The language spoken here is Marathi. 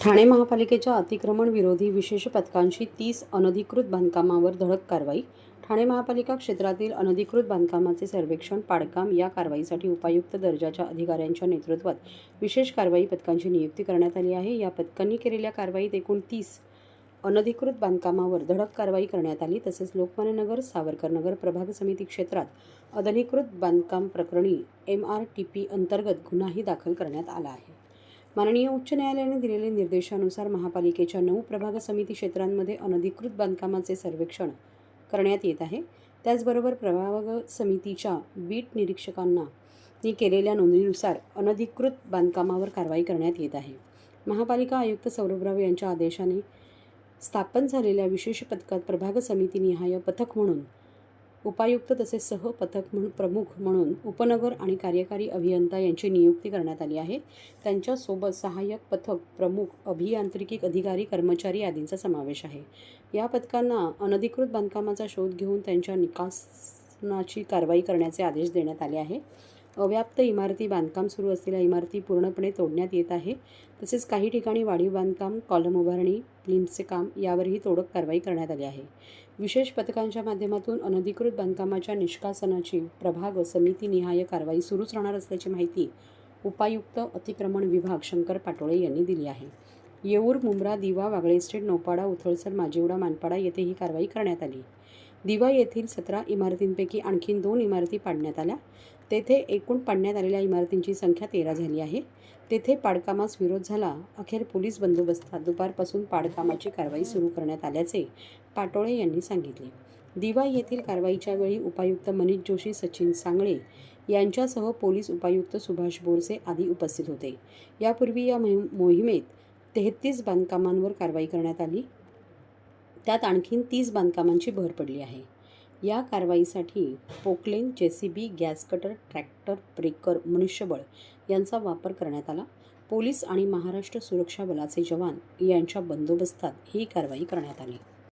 ठाणे महापालिकेच्या अतिक्रमण विरोधी विशेष पथकांशी तीस अनधिकृत बांधकामावर धडक कारवाई. ठाणे महापालिका क्षेत्रातील अनधिकृत बांधकामाचे सर्वेक्षण पाडकाम या कारवाईसाठी उपायुक्त दर्जाच्या अधिकाऱ्यांच्या नेतृत्वात विशेष कारवाई पथकांची नियुक्ती करण्यात आली आहे. या पथकांनी केलेल्या कारवाईत एकूण तीस अनधिकृत बांधकामावर धडक कारवाई करण्यात आली. तसेच लोकमान्य नगर सावरकर नगर प्रभाग समिती क्षेत्रात अनधिकृत बांधकाम प्रकरणी एम आर टी पी अंतर्गत गुन्हाही दाखल करण्यात आला आहे. माननीय उच्च न्यायालयाने दिलेल्या निर्देशानुसार महापालिकेच्या नऊ प्रभाग समिती क्षेत्रांमध्ये अनधिकृत बांधकामाचे सर्वेक्षण करण्यात येत आहे. त्याचबरोबर प्रभाग समितीच्या बीट निरीक्षकांना नी केलेल्या नोंदणीनुसार अनधिकृत बांधकामावर कारवाई करण्यात येत आहे. महापालिका आयुक्त सौरभराव यांच्या आदेशाने स्थापन झालेल्या विशेष पथकात प्रभाग समितीनिहाय पथक म्हणून उपायुक्त तसेच सहपथक म्हणून प्रमुख म्हणून उपनगर आणि कार्यकारी अभियंता यांची नियुक्ती करण्यात आली आहे. त्यांच्यासोबत सहाय्यक पथक प्रमुख अभियांत्रिकी अधिकारी कर्मचारी आदींचा समावेश आहे. या पथकांना अनधिकृत बांधकामाचा शोध घेऊन त्यांच्या निकासनाची कारवाई करण्याचे आदेश देण्यात आले आहे. अव्याप्त इमारती बांधकाम सुरू असलेल्या इमारती पूर्णपणे तोडण्यात येत आहे. तसेच काही ठिकाणी वाढीव बांधकाम कॉलम उभारणी लिंबचे काम यावरही तोडक कारवाई करण्यात आली आहे. विशेष पथकांच्या माध्यमातून अनधिकृत बांधकामाच्या निष्कासनाची प्रभाग समितीनिहाय कारवाई सुरूच राहणार असल्याची माहिती उपायुक्त अतिक्रमण विभाग शंकर पाटोळे यांनी दिली आहे. येऊर मुंब्रा दिवा वागळे इस्टेट नौपाडा उथळसर माजिवडा मानपाडा येथे ही कारवाई करण्यात आली. दिवा येथील सतरा इमारतींपैकी आणखीन दोन इमारती पाडण्यात आल्या. तेथे एकूण पाडण्यात आलेल्या इमारतींची संख्या तेरा झाली आहे. तेथे पाडकामास विरोध झाला. अखेर पोलीस बंदोबस्तात दुपारपासून पाडकामाची कारवाई सुरू करण्यात आल्याचे पाटोळे यांनी सांगितले. दिवा येथील कारवाईच्या वेळी उपायुक्त मनीष जोशी सचिन सांगळे यांच्यासह पोलीस उपायुक्त सुभाष बोरसे आदी उपस्थित होते. यापूर्वी या मोहिमेत तेहतीस बांधकामांवर कारवाई करण्यात आली. त्यात आणखीन तीस बांधकामांची भर पडली आहे. या कारवाईसाठी Poclain JCB gas cutter tractor breaker मनुष्यबळ यांचा वापर करण्यात आला. पोलीस आणि महाराष्ट्र सुरक्षा बलाचे जवान यांच्या बंदोबस्तात ही कारवाई करण्यात आली.